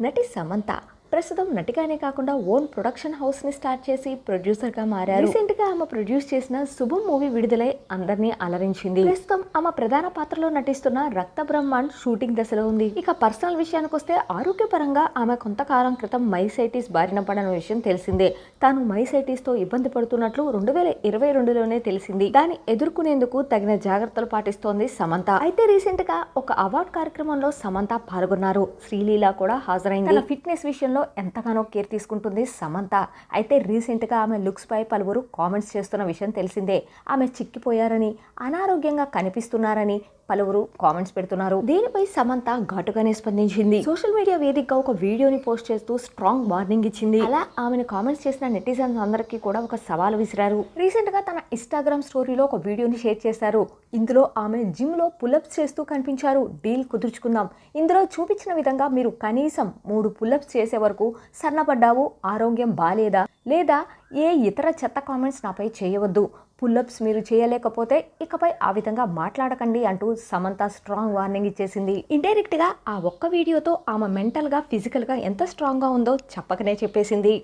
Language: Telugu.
నటి సమంత ప్రస్తుతం నటిగానే కాకుండా ఓన్ ప్రొడక్షన్ హౌస్ని స్టార్ట్ చేసి ప్రొడ్యూసర్గా మారారు. రీసెంట్గా ఆమె ప్రొడ్యూస్ చేసిన శుభం మూవీ విడుదలై అందరినీ అలరించింది. ప్రస్తుతం ఆమె ప్రధాన పాత్రలో నటిస్తున్న రక్త బ్రహ్మాండ్ షూటింగ్ దశలో ఉంది. ఇక పర్సనల్ విషయానికి వస్తే ఆరోగ్యపరంగా ఆమె కొంతకాలం క్రితం మైసైటిస్ బారిన పడిన విషయం తెలిసిందే. తాను మైసైటిస్తో ఇబ్బంది పడుతున్నట్లు రెండు వేల ఇరవై రెండులోనే తెలిసింది. దాన్ని ఎదుర్కొనేందుకు తగిన జాగ్రత్తలు పాటిస్తోంది సమంత. అయితే రీసెంట్గా ఒక అవార్డ్ కార్యక్రమంలో సమంత పాల్గొన్నారు. శ్రీలీల కూడా హాజరైంది. ఫిట్నెస్ విషయంలో ఎంతగానో కేర్ తీసుకుంటుంది సమంత. అయితే రీసెంట్గా ఆమె లుక్స్ పై పలువురు కామెంట్స్ చేస్తున్న విషయం తెలిసిందే. ఆమె చిక్కిపోయారని అనారోగ్యంగా కనిపిస్తున్నారని పలువురు కామెంట్స్ పెడుతున్నారు. దీనిపై సమంత ఘాటుగానే స్పందించింది. సోషల్ మీడియా వేదికగా ఒక వీడియోని పోస్ట్ చేస్తూ స్ట్రాంగ్ వార్నింగ్ ఇచ్చింది. అలా ఆమెను కామెంట్స్ చేసిన నెటిజన్స్ అందరికీ కూడా ఒక సవాల్ విసిరారు. రీసెంట్గా తన ఇన్స్టాగ్రామ్ స్టోరీలో ఒక వీడియోని షేర్ చేశారు. ఇందులో ఆమె జిమ్లో పులప్స్ చేస్తూ కనిపించారు. డీల్ కుదుర్చుకుందాం. ఇందులో చూపించిన విధంగా మీరు కనీసం మూడు పులప్స్ చేసే వరకు సన్నపడ్డావు ఆరోగ్యం బాలేదా లేదా ఏ ఇతర చెత్త కామెంట్స్ నాపై చేయవద్దు. పుల్అప్స్ మీరు చేయలేకపోతే ఇకపై ఆ విధంగా మాట్లాడకండి అంటూ సమంత స్ట్రాంగ్ వార్నింగ్ ఇచ్చేసింది. ఇండైరెక్ట్గా ఆ ఒక్క వీడియోతో ఆమె మెంటల్గా ఫిజికల్గా ఎంత స్ట్రాంగ్గా ఉందో చెప్పకనే చెప్పేసింది.